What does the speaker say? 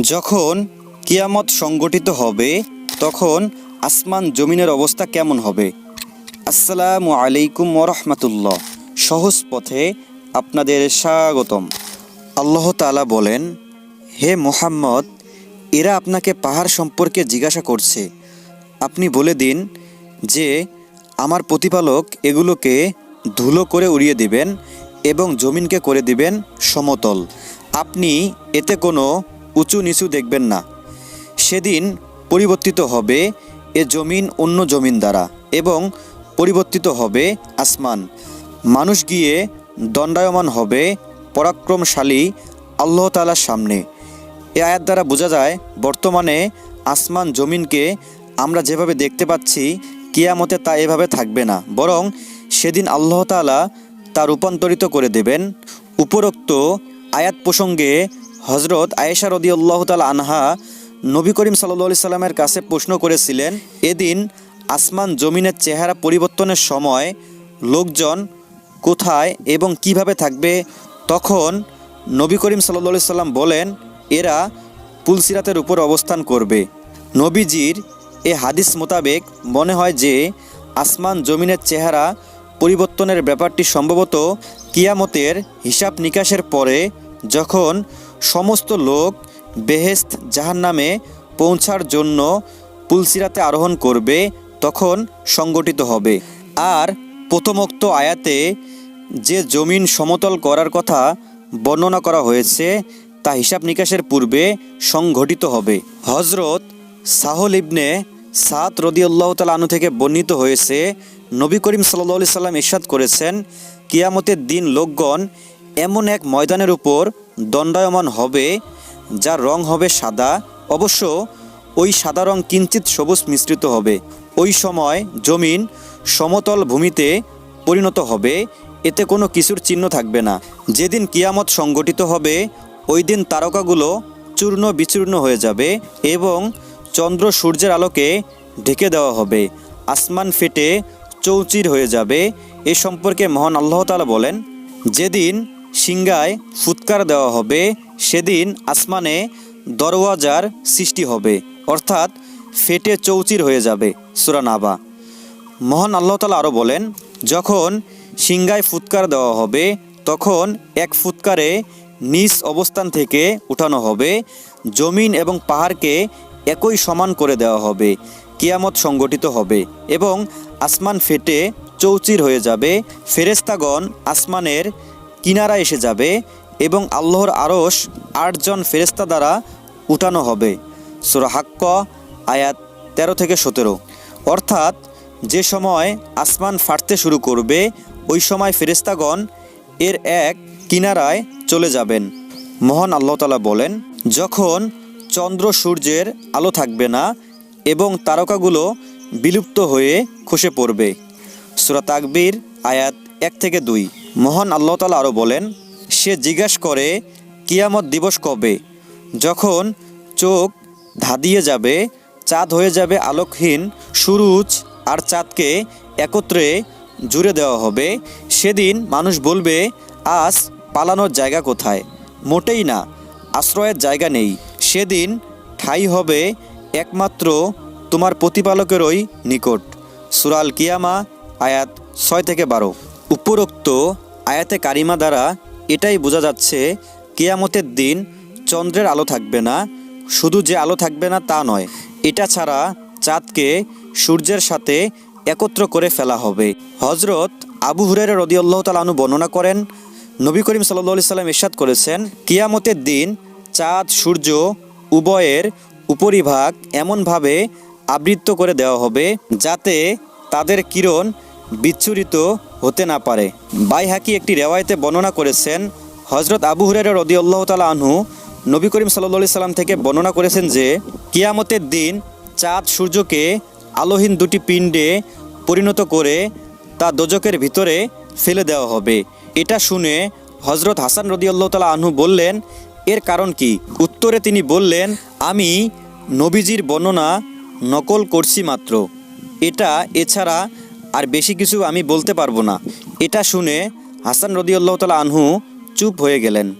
যখন কিয়ামত সংগঠিত হবে, তখন আসমান জমিনের অবস্থা কেমন হবে? আসসালামু আলাইকুম ওরহমতুল্লাহ সহজ পথে আপনাদের স্বাগতম। আল্লাহ তাআলা বলেন, হে মোহাম্মদ, এরা আপনাকে পাহাড় সম্পর্কে জিজ্ঞাসা করছে। আপনি বলে দিন যে, আমার প্রতিপালক এগুলোকে ধুলো করে উড়িয়ে দিবেন এবং জমিনকে করে দিবেন সমতল। আপনি এতে কোনো উঁচু নিচু দেখবেন না। সেদিন পরিবর্তিত হবে এ জমিন অন্য জমিন দ্বারা এবং পরিবর্তিত হবে আসমান। মানুষ গিয়ে দণ্ডায়মান হবে, পরাক্রমশালী আল্লাহ তালার সামনে। এ আয়াত দ্বারা বোঝা যায়, বর্তমানে আসমান জমিনকে আমরা যেভাবে দেখতে পাচ্ছি, কিয়ামতে তা এভাবে থাকবে না। বরং সেদিন আল্লাহ তাআলা তা রূপান্তরিত করে দেবেন। উপরোক্ত আয়াত প্রসঙ্গে হজরত আয়েশা রদি আল্লাহ তালা আনহা নবী করিম সাল্লি সাল্লামের কাছে প্রশ্ন করেছিলেন, এদিন আসমান জমিনের চেহারা পরিবর্তনের সময় লোকজন কোথায় এবং কীভাবে থাকবে? তখন নবী করিম সাল্লি সাল্লাম বলেন, এরা পুলসিরাতের উপর অবস্থান করবে। নবীজির এ হাদিস মোতাবেক মনে হয় যে আসমান জমিনের চেহারা পরিবর্তনের ব্যাপারটি সম্ভবত কিয়ামতের হিসাব নিকাশের পরে, যখন সমস্ত লোক বেহেস্ত জাহান নামে পৌঁছার জন্য পুলসিরাতে আরোহণ করবে, তখন সংগঠিত হবে। আর প্রথমোক্ত আয়াতে যে জমিন সমতল করার কথা বর্ণনা করা হয়েছে, তা হিসাব নিকাশের পূর্বে সংঘটিত হবে। হজরত সাহল ইবনে সাত রদিউল্লাহ তাল থেকে বর্ণিত হয়েছে, নবী করিম সাল্লি সাল্লাম ইরশাদ করেছেন, কিয়ামতের দিন লোকগণ এমন এক ময়দানের উপর দণ্ডায়মান হবে, যার রং হবে সাদা। অবশ্য ওই সাদা রং কিঞ্চিত সবুজ মিশ্রিত হবে। ওই সময় জমিন সমতল ভূমিতে পরিণত হবে। এতে কোনো কিছুর চিহ্ন থাকবে না। যেদিন কিয়ামত সংগঠিত হবে, ওই দিন তারকাগুলো চূর্ণ বিচূর্ণ হয়ে যাবে এবং চন্দ্র সূর্যের আলোকে ঢেকে দেওয়া হবে। আসমান ফেটে চৌচির হয়ে যাবে। এ সম্পর্কে মহান আল্লাহ তাআলা বলেন, যেদিন সিংগায় ফুৎকার দেওয়া হবে, সেদিন আসমানে দরওয়াজার সৃষ্টি হবে, অর্থাৎ ফেটে চৌচির হয়ে যাবে সুরানাবা মহান আল্লাহ তালা আরও বলেন, যখন সিংগায় ফুৎকার দেওয়া হবে, তখন এক ফুৎকারে নিজ অবস্থান থেকে উঠানো হবে, জমিন এবং পাহাড়কে একই সমান করে দেওয়া হবে, কিয়ামত সংগঠিত হবে এবং আসমান ফেটে চৌচির হয়ে যাবে ফেরেস্তাগণ আসমানের কিনারা এসে যাবে এবং আল্লাহর আরশ আটজন ফেরেস্তা দ্বারা উঠানো হবে। সুরাহাক্ক আয়াত তেরো থেকে সতেরো। অর্থাৎ যে সময় আসমান ফাটতে শুরু করবে, ওই সময় ফেরেস্তাগণ এর এক কিনারায় চলে যাবেন। মহান আল্লাহ তালা বলেন, যখন চন্দ্র সূর্যের আলো থাকবে না এবং তারকাগুলো বিলুপ্ত হয়ে খসে পড়বে। সুরা তাকবীর, আয়াত এক থেকে দুই। মহান আল্লাহ তালা আরও বলেন, সে জিজ্ঞাসা করে, কিয়ামত দিবস কবে? যখন চোখ ধাঁধিয়ে যাবে, চাঁদ হয়ে যাবে আলোকহীন সুরুজ আর চাঁদকে একত্রে জুড়ে দেওয়া হবে, সেদিন মানুষ বলবে, আজ পালানোর জায়গা কোথায়? মোটেই না, আশ্রয়ের জায়গা নেই, সেদিন ঠাই হবে একমাত্র তোমার প্রতিপালকেরই নিকট। সুরাল কিয়ামা, আয়াত ছয় থেকে বারো। উপরোক্ত আয়াতে কারিমা দ্বারা এটাই বোঝা যাচ্ছে, কেয়ামতের দিন চন্দ্রের আলো থাকবে না, শুধু যে আলো থাকবে না তা নয়, এটা ছাড়া চাঁদকে সূর্যের সাথে একত্র করে ফেলা হবে। হজরত আবু হুরের রদিউল্লাহ তালানু বর্ণনা করেন, নবী করিম সাল্লি সাল্লাম ইরশাদ করেছেন, কিয়ামতের দিন চাঁদ, সূর্য উভয়ের উপরিভাগ এমনভাবে আবৃত্ত করে দেওয়া হবে যাতে তাদের কিরণ বিচ্ছুরিত হতে না পারে। বাই হাকি একটি রেওয়ায়তে বর্ণনা করেছেন হজরত আবু হুরের রদিউল্লাহ তালা আনহু নবী করিম সাল্লি সাল্লাম থেকে বর্ণনা করেছেন যে, কিয়ামতের দিন চাঁদ সূর্যকে আলোহীন দুটি পিণ্ডে পরিণত করে তা দোজকের ভিতরে ফেলে দেওয়া হবে। এটা শুনে হজরত হাসান রদিউল্লাহ তালা আনহু বললেন, এর কারণ কি? উত্তরে তিনি বললেন, আমি নবীজির বর্ণনা নকল করছি মাত্র। এটা এছাড়া আর বেশি কিছু আমি বলতে পারব না। এটা শুনে হাসান রদিউল্লাহ তালা আনহু চুপ হয়ে গেলেন।